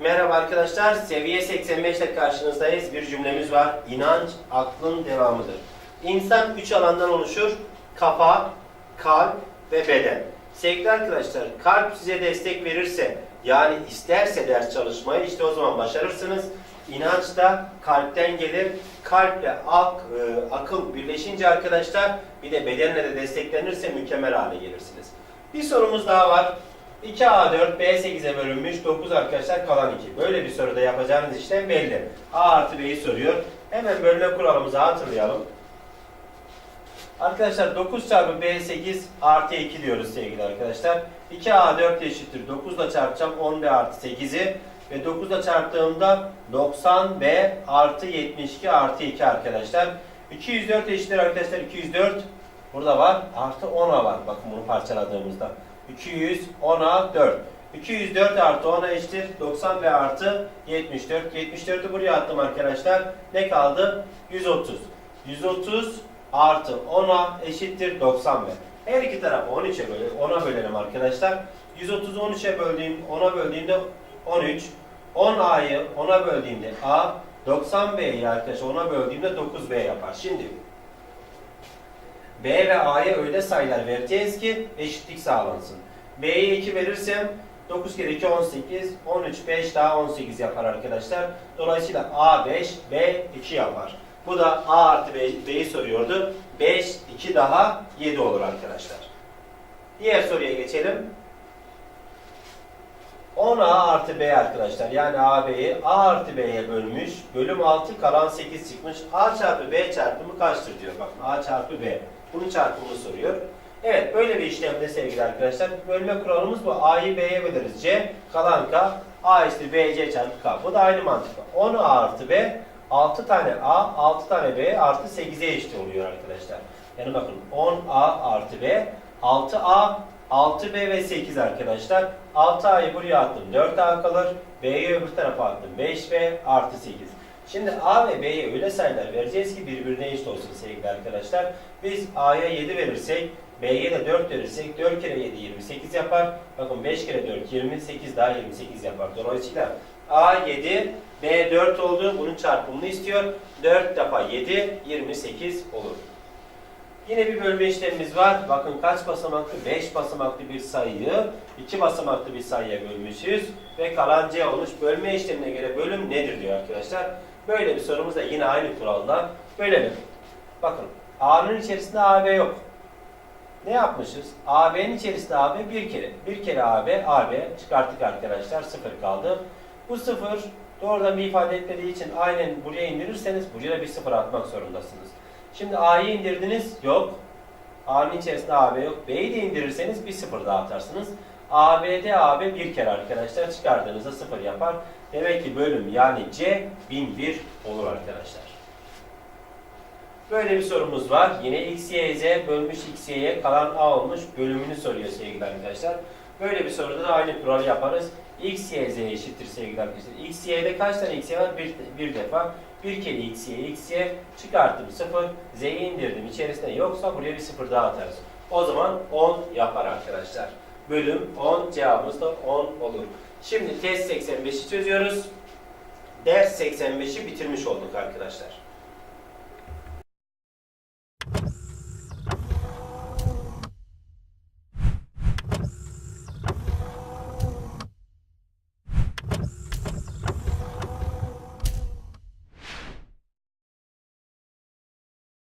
Merhaba arkadaşlar, seviye 85 ile karşınızdayız. Bir cümlemiz var. İnanç, aklın devamıdır. İnsan üç alandan oluşur. Kafa, kalp ve beden. Sevgili arkadaşlar, kalp size destek verirse, yani isterse ders çalışmayı işte o zaman başarırsınız. İnanç da kalpten gelir. Kalple ak, e, akıl birleşince arkadaşlar bir de bedenle de desteklenirse mükemmel hale gelirsiniz. Bir sorumuz daha var. 2A4 B8'e bölünmüş 9 arkadaşlar kalan 2. Böyle bir soruda yapacağınız işlem belli. A artı B'yi soruyor. Hemen bölme kuralımızı hatırlayalım. Arkadaşlar 9 çarpı B8 artı 2 diyoruz sevgili arkadaşlar. 2A4 eşittir. 9 ile çarpacağım 10B artı 8'i. Ve 9 ile çarptığımda 90B artı 72 artı 2 arkadaşlar. 204 eşittir arkadaşlar 204. Burada var. Artı 10'a var. Bakın bunu parçaladığımızda. 210'a 4. 204 artı 10'a eşittir. 90 ve artı 74. 74'ü buraya attım arkadaşlar. Ne kaldı? 130. 130 artı 10'a eşittir 90 ve. Her iki tarafı 13'e bölelim. 10'a bölelim arkadaşlar. 130'u 13'e böldüğüm 10'a böldüğümde 13. 10A'yı 10'a böldüğümde A. 90B'yi arkadaşlar 10'a böldüğümde 9B yapar. Şimdi B ve A'ya öyle sayılar vereceğiz ki eşitlik sağlansın. B'ye 2 verirsem 9 kere 2 18, 13 5 daha 18 yapar arkadaşlar. Dolayısıyla A 5, B 2 yapar. Bu da A artı B'yi soruyordu. 5, 2 daha 7 olur arkadaşlar. Diğer soruya geçelim. 10A artı B arkadaşlar. Yani AB'yi A artı B'ye bölmüş. Bölüm 6 kalan 8 çıkmış. A çarpı B çarpımı kaçtır diyor. Bakın A çarpı B. Bunun çarpımını soruyor. Evet böyle bir işlemde sevgili arkadaşlar. Bölme kuralımız bu. A'yı B'ye böleriz. C kalan K. A işte BC çarpı K. Bu da aynı mantıkla. 10A artı B 6 tane A 6 tane B artı 8'e eşit oluyor arkadaşlar. Yani bakın 10A artı B 6A 6B ve 8 arkadaşlar. 6A'yı buraya attım 4A kalır. B'yi öbür tarafa attım 5B artı 8. Şimdi A ve B'ye öyle sayılar vereceğiz ki birbirine eşit olsun sevgili arkadaşlar. Biz A'ya 7 verirsek B'ye de 4 verirsek 4 kere 7 28 yapar. Bakın 5 kere 4 28 daha 28 yapar. Dolayısıyla A 7 B 4 oldu. Bunun çarpımını istiyor. 4 defa 7 28 olur. Yine bir bölme işlemimiz var. Bakın kaç basamaklı? 5 basamaklı bir sayıyı 2 basamaklı bir sayıya bölmüşüz ve kalan C olmuş. Bölme işlemine göre bölüm nedir diyor arkadaşlar. Böyle bir sorumuz da yine aynı kuralda bölelim. Bakın A'nın içerisinde AB yok. Ne yapmışız? AB'nin içerisinde AB bir kere. Bir kere AB, AB çıkarttık arkadaşlar. Sıfır kaldı. Bu sıfır doğrudan bir ifade etmediği için aynen buraya indirirseniz buraya bir sıfır atmak zorundasınız. Şimdi A'yı indirdiniz. Yok. A'nın içerisinde AB yok. B'yi de indirirseniz bir sıfır daha atarsınız. AB'de AB bir kere arkadaşlar çıkardığınızda sıfır yapar. Demek ki bölüm yani C 1001 olur arkadaşlar. Böyle bir sorumuz var. Yine x, bölmüş x, kalan a olmuş bölümünü soruyor sevgili arkadaşlar. Böyle bir soruda da aynı kuralı yaparız. x, y, eşittir sevgili arkadaşlar. x, kaç tane x, var? Bir, bir defa. Bir kere x, y, x, y çıkarttım 0. z'yi indirdim. İçerisinde yoksa buraya bir sıfır daha atarız. O zaman 10 yapar arkadaşlar. Bölüm 10 cevabımız da 10 olur. Şimdi test 85'i çözüyoruz. Ders 85'i bitirmiş olduk arkadaşlar.